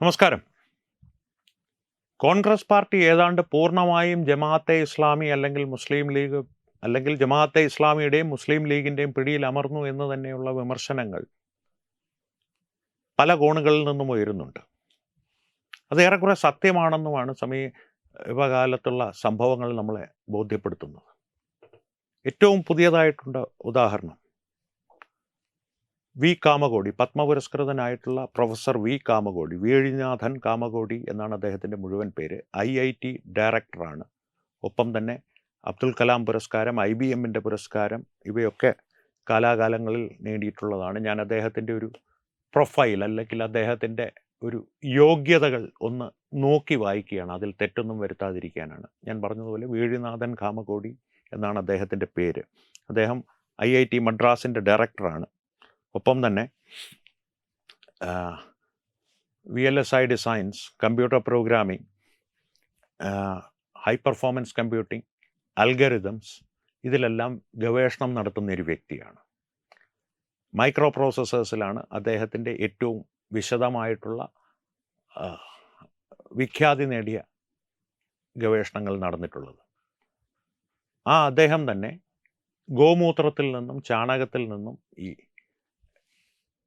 നമസ്കാരം. കോൺഗ്രസ് പാർട്ടി ഏതാണ്ട് പൂർണമായും ജമാഅത്തെ ഇസ്ലാമി അല്ലെങ്കിൽ മുസ്ലിം ലീഗ് അല്ലെങ്കിൽ ജമാഅത്തെ ഇസ്ലാമിയുടെയും മുസ്ലിം ലീഗിന്റെയും പിടിയിൽ അമർന്നു എന്ന് തന്നെയുള്ള വിമർശനങ്ങൾ പല കോണുകളിൽ നിന്നും ഉയരുന്നുണ്ട്. അത് ഏറെക്കുറെ സത്യമാണെന്നുമാണ് സമീപകാലത്തുള്ള സംഭവങ്ങൾ നമ്മളെ ബോധ്യപ്പെടുത്തുന്നത്. ഏറ്റവും പുതിയതായിട്ടുള്ള ഉദാഹരണം. വി കാമകോടി പത്മപുരസ്കൃതനായിട്ടുള്ള പ്രൊഫസർ വി കാമകോടി വീഴിനാഥൻ കാമകോടി എന്നാണ് അദ്ദേഹത്തിന്റെ മുഴുവൻ പേര്. ഐ ഐ ടി ഡയറക്ടറാണ്. ഒപ്പം തന്നെ അബ്ദുൽ കലാം പുരസ്കാരം ഐ ബി എമ്മിന്റെ പുരസ്കാരം ഇവയൊക്കെ കാലാകാലങ്ങളിൽ നേടിയിട്ടുള്ളതാണ്. ഞാൻ അദ്ദേഹത്തിന്റെ ഒരു പ്രൊഫൈൽ അല്ലെങ്കിൽ അദ്ദേഹത്തിന്റെ ഒരു യോഗ്യതകൾ ഒന്ന് നോക്കി വായിക്കുകയാണ്. അതിൽ തെറ്റൊന്നും വരുത്താതിരിക്കാനാണ്. ഞാൻ പറഞ്ഞതുപോലെ വീഴിനാഥൻ കാമകോടി എന്നാണ് അദ്ദേഹത്തിന്റെ പേര്. അദ്ദേഹം ഐ ഐ ടി മദ്രാസിന്റെ ഡയറക്ടറാണ്. ഒപ്പം തന്നെ V L S I designs computer programming high performance computing algorithms ഇതിലെല്ലാം ഗവേഷണം നടത്തുന്ന ഒരു വ്യക്തിയാണ്. മൈക്രോ പ്രോസസ്സേഴ്സിലാണ് അദ്ദേഹത്തിന്റെ ഏറ്റവും വിശദമായിട്ടുള്ള വിഖ്യാതി നേടിയ ഗവേഷണങ്ങൾ നടന്നിട്ടുള്ളത്. ആ അദ്ദേഹം തന്നെ ഗോമൂത്രത്തിൽ നിന്നും ചാണകത്തിൽ നിന്നും ഈ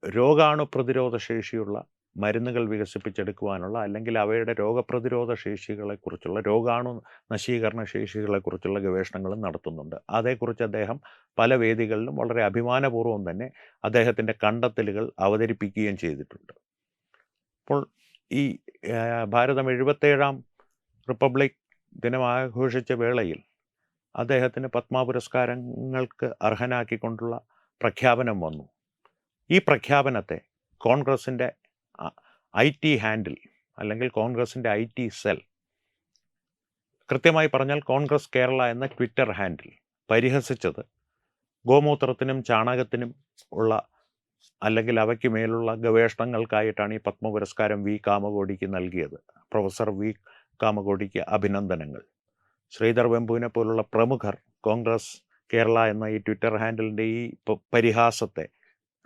രോഗാണു പ്രതിരോധ ശേഷിയുള്ള മരുന്നുകൾ വികസിപ്പിച്ചെടുക്കുവാനുള്ള അല്ലെങ്കിൽ അവയുടെ രോഗപ്രതിരോധ ശേഷികളെക്കുറിച്ചുള്ള രോഗാണു നശീകരണ ശേഷികളെക്കുറിച്ചുള്ള ഗവേഷണങ്ങളും നടത്തുന്നുണ്ട്. അതേക്കുറിച്ച് അദ്ദേഹം പല വേദികളിലും വളരെ അഭിമാനപൂർവം തന്നെ അദ്ദേഹത്തിന്റെ കണ്ടെത്തലുകൾ അവതരിപ്പിക്കുകയും ചെയ്തിട്ടുണ്ട്. അപ്പോൾ ഈ ഭാരതം എഴുപത്തേഴാം റിപ്പബ്ലിക് ദിനം ആഘോഷിച്ച വേളയിൽ അദ്ദേഹത്തിന് പത്മ പുരസ്കാരങ്ങൾക്ക് അർഹനാക്കിക്കൊണ്ടുള്ള പ്രഖ്യാപനം വന്നു. ഈ പ്രഖ്യാപനത്തെ കോൺഗ്രസിന്റെ ഐ ടി ഹാൻഡിൽ അല്ലെങ്കിൽ കോൺഗ്രസിന്റെ ഐ ടി സെൽ കൃത്യമായി പറഞ്ഞാൽ കോൺഗ്രസ് കേരള എന്ന ട്വിറ്റർ ഹാൻഡിൽ പരിഹസിച്ചത് ഗോമൂത്രത്തിനും ചാണകത്തിനും ഉള്ള അല്ലെങ്കിൽ അവയ്ക്ക് മേലുള്ള ഗവേഷണങ്ങൾക്കായിട്ടാണ് ഈ പത്മ പുരസ്കാരം വി കാമകോടിക്ക് നൽകിയത്. പ്രൊഫസർ വി കാമകോടിക്ക് അഭിനന്ദനങ്ങൾ. ശ്രീധർ വെമ്പുവിനെ പോലുള്ള പ്രമുഖർ കോൺഗ്രസ് കേരള എന്ന ഈ ട്വിറ്റർ ഹാൻഡിലിന്റെ ഈ പരിഹാസത്തെ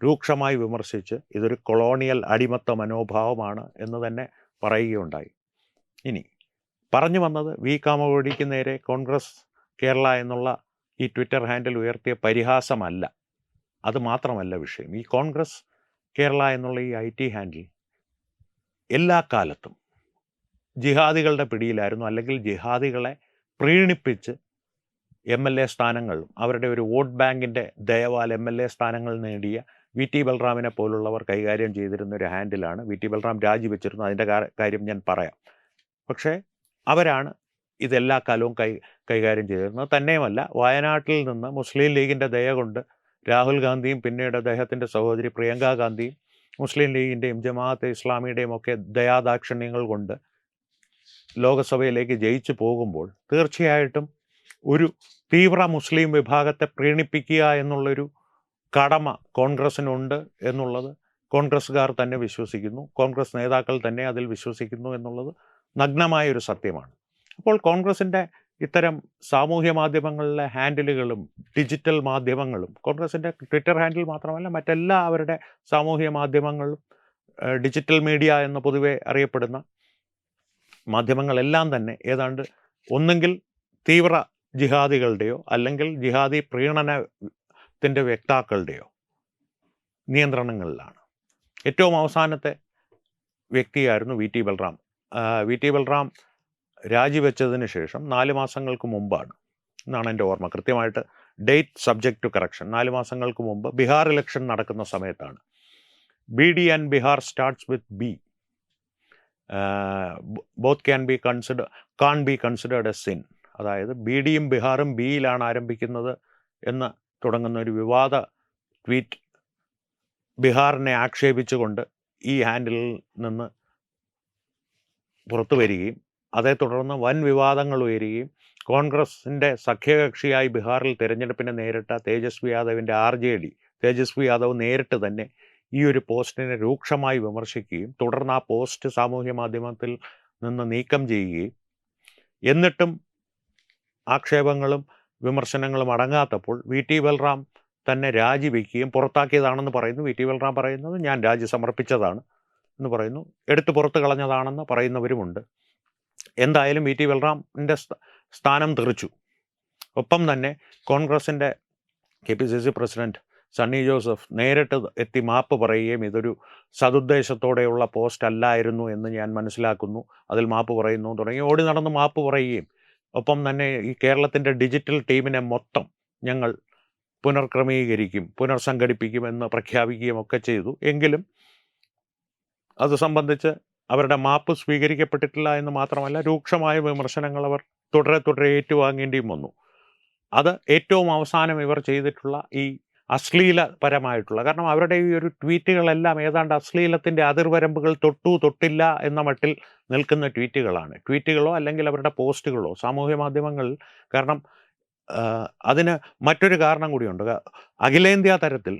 രൂക്ഷമായി വിമർശിച്ച് ഇതൊരു കൊളോണിയൽ അടിമത്ത മനോഭാവമാണ് എന്ന് തന്നെ പറയുകയുണ്ടായി. ഇനി പറഞ്ഞു വന്നത് വി. കാമകോടിക്ക് നേരെ കോൺഗ്രസ് കേരള എന്നുള്ള ഈ ട്വിറ്റർ ഹാൻഡിൽ ഉയർത്തിയ പരിഹാസമല്ല. അത് മാത്രമല്ല വിഷയം. ഈ കോൺഗ്രസ് കേരള എന്നുള്ള ഈ ഐ ടി ഹാൻഡിൽ എല്ലാ കാലത്തും ജിഹാദികളുടെ പിടിയിലായിരുന്നു. അല്ലെങ്കിൽ ജിഹാദികളെ പ്രീണിപ്പിച്ച് എം എൽ എ സ്ഥാനങ്ങളും അവരുടെ ഒരു വോട്ട് ബാങ്കിന്റെ ദയവാൽ എം എൽ എ സ്ഥാനങ്ങൾ നേടിയ വി ടി ബൽറാമിനെ പോലുള്ളവർ കൈകാര്യം ചെയ്തിരുന്ന ഒരു ഹാൻഡിലാണ് വി ടി ബൽറാം രാജിവെച്ചിരുന്നു. അതിന്റെ കാര്യം ഞാൻ പറയാം. പക്ഷേ അവരാണ് ഇതെല്ലാ കാലവും കൈ കൈകാര്യം ചെയ്തിരുന്നത്. തന്നെയുമല്ല വയനാട്ടിൽ നിന്ന് മുസ്ലിം ലീഗിന്റെ ദയ കൊണ്ട് രാഹുൽ ഗാന്ധിയും പിന്നീട് അദ്ദേഹത്തിന്റെ സഹോദരി പ്രിയങ്ക ഗാന്ധിയും മുസ്ലിം ലീഗിന്റെയും ജമാഅത്തെ ഇസ്ലാമിയുടെയും ഒക്കെ ദയാദാക്ഷിണ്യങ്ങൾ കൊണ്ട് ലോകസഭയിലേക്ക് ജയിച്ചു പോകുമ്പോൾ തീർച്ചയായിട്ടും ഒരു തീവ്ര മുസ്ലിം വിഭാഗത്തെ പ്രീണിപ്പിക്കുക എന്നുള്ളൊരു കടമ കോൺഗ്രസ്സിനുണ്ട് എന്നുള്ളത് കോൺഗ്രസ്സുകാർ തന്നെ വിശ്വസിക്കുന്നു. കോൺഗ്രസ് നേതാക്കൾ തന്നെ അതിൽ വിശ്വസിക്കുന്നു എന്നുള്ളത് നഗ്നമായ ഒരു സത്യമാണ്. അപ്പോൾ കോൺഗ്രസിന്റെ ഇത്തരം സാമൂഹ്യ മാധ്യമങ്ങളിലെ ഹാൻഡിലുകളും ഡിജിറ്റൽ മാധ്യമങ്ങളും കോൺഗ്രസിന്റെ ട്വിറ്റർ ഹാൻഡിൽ മാത്രമല്ല മറ്റെല്ലാ അവരുടെ സാമൂഹ്യ മാധ്യമങ്ങളും ഡിജിറ്റൽ മീഡിയ എന്ന് പൊതുവെ അറിയപ്പെടുന്ന മാധ്യമങ്ങളെല്ലാം തന്നെ ഏതാണ്ട് ഒന്നെങ്കിൽ തീവ്ര ജിഹാദികളുടെയോ അല്ലെങ്കിൽ ജിഹാദി പ്രീണനത്തിന്റെ വ്യക്താക്കളുടെയോ നിയന്ത്രണങ്ങളിലാണ്. ഏറ്റവും അവസാനത്തെ വ്യക്തിയായിരുന്നു V T Balram. V T Balram രാജിവെച്ചതിന് ശേഷം നാല് മാസങ്ങൾക്ക് മുമ്പാണ് എന്നാണ് എന്റെ ഓർമ്മ. കൃത്യമായിട്ട് ഡേറ്റ് സബ്ജക്റ്റ് ടു കറക്ഷൻ. നാല് മാസങ്ങൾക്ക് മുമ്പ് ബീഹാർ ഇലക്ഷൻ നടക്കുന്ന സമയത്താണ്. B D and Bihar starts with B. Both can be consider can be considered a sin. അതായത് ബി ഡിയും ബീഹാറും ബിയിലാണ് ആരംഭിക്കുന്നത് എന്ന് തുടങ്ങുന്ന ഒരു വിവാദ ട്വീറ്റ് ബീഹാറിനെ ആക്ഷേപിച്ചുകൊണ്ട് ഈ ഹാൻഡിലിൽ നിന്ന് പുറത്തു വരികയും അതേ തുടർന്ന് വൻ വിവാദങ്ങൾ ഉയരുകയും കോൺഗ്രസിന്റെ സഖ്യകക്ഷിയായി ബീഹാറിൽ തിരഞ്ഞെടുപ്പിനെ നേരിട്ട തേജസ്വി യാദവിന്റെ R J D Tejashwi Yadav നേരിട്ട് തന്നെ ഈ ഒരു പോസ്റ്റിനെ രൂക്ഷമായി വിമർശിക്കുകയും തുടർന്ന് ആ പോസ്റ്റ് സാമൂഹ്യ മാധ്യമത്തിൽ നിന്ന് നീക്കം ചെയ്യുകയും എന്നിട്ടും ആക്ഷേപങ്ങളും വിമർശനങ്ങളും അടങ്ങാത്തപ്പോൾ വി ടി ബൽറാം തന്നെ രാജിവെക്കുകയും പുറത്താക്കിയതാണെന്ന് പറയുന്നു. വി ടി ബൽറാം പറയുന്നത് ഞാൻ രാജി സമർപ്പിച്ചതാണ് എന്ന് പറയുന്നു. എടുത്തു പുറത്തു കളഞ്ഞതാണെന്ന് പറയുന്നവരുമുണ്ട്. എന്തായാലും വി ടി ബൽറാമിന്റെ സ്ഥാനം തെറിച്ചു. ഒപ്പം തന്നെ കോൺഗ്രസിന്റെ K P C C president Sunny Joseph നേരിട്ട് എത്തി മാപ്പ് പറയുകയും ഇതൊരു സതുദ്ദേശത്തോടെയുള്ള പോസ്റ്റ് അല്ലായിരുന്നു എന്ന് ഞാൻ മനസ്സിലാക്കുന്നു. അതിൽ മാപ്പ് പറയുന്നു തുടങ്ങി. ഓടി നടന്ന് മാപ്പ് പറയുകയും ഒപ്പം തന്നെ ഈ കേരളത്തിന്റെ ഡിജിറ്റൽ ടീമിനെ മൊത്തം ഞങ്ങൾ പുനർക്രമീകരിക്കും പുനർസംഘടിപ്പിക്കും എന്ന് പ്രഖ്യാപിക്കുകയും ഒക്കെ ചെയ്തു. എങ്കിലും അത് സംബന്ധിച്ച് അവരുടെ മാപ്പ് സ്വീകരിക്കപ്പെട്ടിട്ടില്ല എന്ന് മാത്രമല്ല രൂക്ഷമായ വിമർശനങ്ങൾ അവർ തുടരെ തുടരെ ഏറ്റുവാങ്ങേണ്ടിയും വന്നു. അത് ഏറ്റവും അവസാനം ഇവർ ചെയ്തിട്ടുള്ള ഈ അശ്ലീലപരമായിട്ടുള്ള കാരണം അവരുടെ ഈ ഒരു ട്വീറ്റുകളെല്ലാം ഏതാണ്ട് അശ്ലീലത്തിന്റെ അതിർവരമ്പുകൾ തൊട്ടു തൊട്ടില്ല എന്ന മട്ടിൽ നിൽക്കുന്ന ട്വീറ്റുകളാണ്. ട്വീറ്റുകളോ അല്ലെങ്കിൽ അവരുടെ പോസ്റ്റുകളോ സാമൂഹ്യ മാധ്യമങ്ങളിൽ കാരണം അതിന് മറ്റൊരു കാരണം കൂടിയുണ്ട്. അഖിലേന്ത്യാ തരത്തിൽ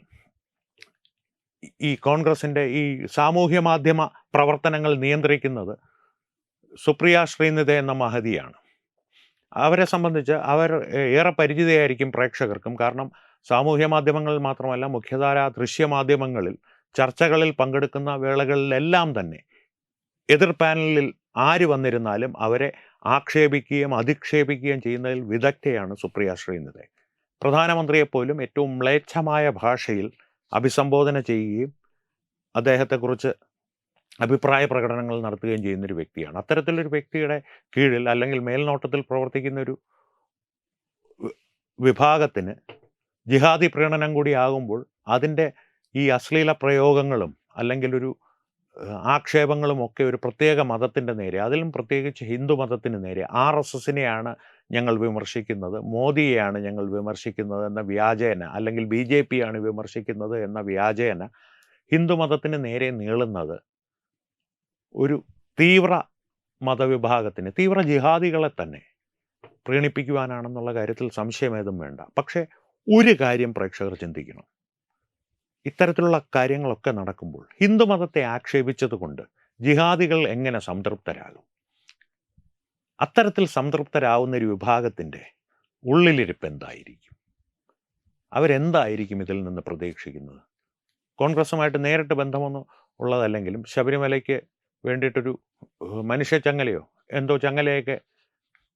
ഈ കോൺഗ്രസിന്റെ ഈ സാമൂഹ്യ മാധ്യമ പ്രവർത്തനങ്ങൾ നിയന്ത്രിക്കുന്നത് സുപ്രിയ ശ്രീനിധ എന്ന മഹതിയാണ്. അവരെ സംബന്ധിച്ച് അവർ ഏറെ പരിചിതയായിരിക്കും പ്രേക്ഷകർക്കും. കാരണം സാമൂഹ്യ മാധ്യമങ്ങളിൽ മാത്രമല്ല മുഖ്യധാര ദൃശ്യമാധ്യമങ്ങളിൽ ചർച്ചകളിൽ പങ്കെടുക്കുന്ന വേളകളിലെല്ലാം തന്നെ എതിർ പാനലിൽ ആര് വന്നിരുന്നാലും അവരെ ആക്ഷേപിക്കുകയും അധിക്ഷേപിക്കുകയും ചെയ്യുന്നതിൽ വിദഗ്ധയാണ് സുപ്രിയ ശ്രീനിധി പ്രധാനമന്ത്രിയെപ്പോലും ഏറ്റവും മ്ലേച്ഛമായ ഭാഷയിൽ അഭിസംബോധന ചെയ്യുകയും അദ്ദേഹത്തെക്കുറിച്ച് അഭിപ്രായ പ്രകടനങ്ങൾ നടത്തുകയും ചെയ്യുന്നൊരു വ്യക്തിയാണ്. അത്തരത്തിലൊരു വ്യക്തിയുടെ കീഴിൽ അല്ലെങ്കിൽ മേൽനോട്ടത്തിൽ പ്രവർത്തിക്കുന്ന ഒരു വിഭാഗത്തിന് ജിഹാദി പ്രീണനം കൂടി ആകുമ്പോൾ അതിന്റെ ഈ അശ്ലീല പ്രയോഗങ്ങളും അല്ലെങ്കിൽ ഒരു ആക്ഷേപങ്ങളും ഒക്കെ ഒരു പ്രത്യേക മതത്തിന്റെ നേരെ അതിലും പ്രത്യേകിച്ച് ഹിന്ദു മതത്തിന് നേരെ ആർ എസ് എസിനെയാണ് ഞങ്ങൾ വിമർശിക്കുന്നത് മോദിയെയാണ് ഞങ്ങൾ വിമർശിക്കുന്നത് എന്ന വ്യാജേന അല്ലെങ്കിൽ ബി ജെ പിയാണ് വിമർശിക്കുന്നത് എന്ന വ്യാജേന ഹിന്ദു മതത്തിന് നേരെ നീളുന്നത് ഒരു തീവ്ര മതവിഭാഗത്തിന് തീവ്ര ജിഹാദികളെ തന്നെ പ്രീണിപ്പിക്കുവാനാണെന്നുള്ള കാര്യത്തിൽ സംശയമേതും വേണ്ട. പക്ഷേ ഒരു കാര്യം പ്രേക്ഷകർ ചിന്തിക്കണം. ഇത്തരത്തിലുള്ള കാര്യങ്ങളൊക്കെ നടക്കുമ്പോൾ ഹിന്ദുമതത്തെ ആക്ഷേപിച്ചത് കൊണ്ട് ജിഹാദികൾ എങ്ങനെ സംതൃപ്തരാകും? അത്തരത്തിൽ സംതൃപ്തരാവുന്ന ഒരു വിഭാഗത്തിന്റെ ഉള്ളിലിരിപ്പ് എന്തായിരിക്കും? അവരെന്തായിരിക്കും ഇതിൽ നിന്ന് പ്രതീക്ഷിക്കുന്നത്? കോൺഗ്രസുമായിട്ട് നേരിട്ട് ബന്ധമൊന്നും ഉള്ളതല്ലെങ്കിലും ശബരിമലയ്ക്ക് വേണ്ടിയിട്ടൊരു മനുഷ്യ ചങ്ങലയോ എന്തോ ചങ്ങലയൊക്കെ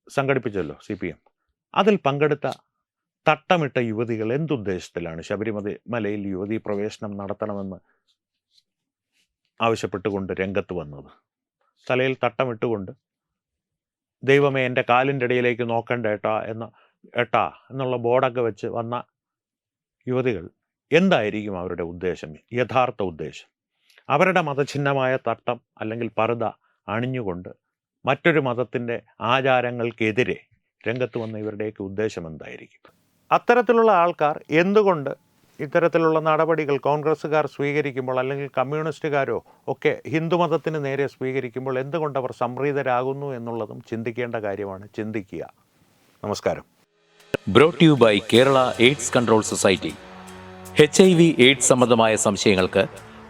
സംഘടിപ്പിച്ചല്ലോ സി പി എം. അതിൽ പങ്കെടുത്ത തട്ടമിട്ട യുവതികൾ എന്തുദ്ദേശത്തിലാണ് ശബരിമല മലയിൽ യുവതി പ്രവേശനം നടത്തണമെന്ന് ആവശ്യപ്പെട്ടുകൊണ്ട് രംഗത്ത് വന്നത്? തലയിൽ തട്ടമിട്ടുകൊണ്ട് ദൈവമേ എന്റെ കാലിന്റെ ഇടയിലേക്ക് നോക്കണ്ട ഏട്ടാ എന്ന ഏട്ടാ എന്നുള്ള ബോർഡൊക്കെ വെച്ച് വന്ന യുവതികൾ എന്തായിരിക്കും അവരുടെ ഉദ്ദേശം യഥാർത്ഥ ഉദ്ദേശം? അവരുടെ മതചിഹ്നമായ തട്ടം അല്ലെങ്കിൽ പർദ അണിഞ്ഞുകൊണ്ട് മറ്റൊരു മതത്തിന്റെ ആചാരങ്ങൾക്കെതിരെ രംഗത്ത് വന്ന ഇവരുടെയൊക്കെ ഉദ്ദേശം എന്തായിരിക്കും? അത്തരത്തിലുള്ള ആൾക്കാർ എന്തുകൊണ്ട് ഇത്തരത്തിലുള്ള നടപടികൾ കോൺഗ്രസ്സുകാർ സ്വീകരിക്കുമ്പോൾ അല്ലെങ്കിൽ കമ്മ്യൂണിസ്റ്റുകാരോ ഒക്കെ ഹിന്ദുമതത്തിന് നേരെ സ്വീകരിക്കുമ്പോൾ എന്തുകൊണ്ട് അവർ സംപ്രീതരാകുന്നു എന്നുള്ളതും ചിന്തിക്കേണ്ട കാര്യമാണ്. ചിന്തിക്കുക. നമസ്കാരം. Brought you by Kerala AIDS control society H I V AIDS സംബന്ധമായ സംശയങ്ങൾക്ക്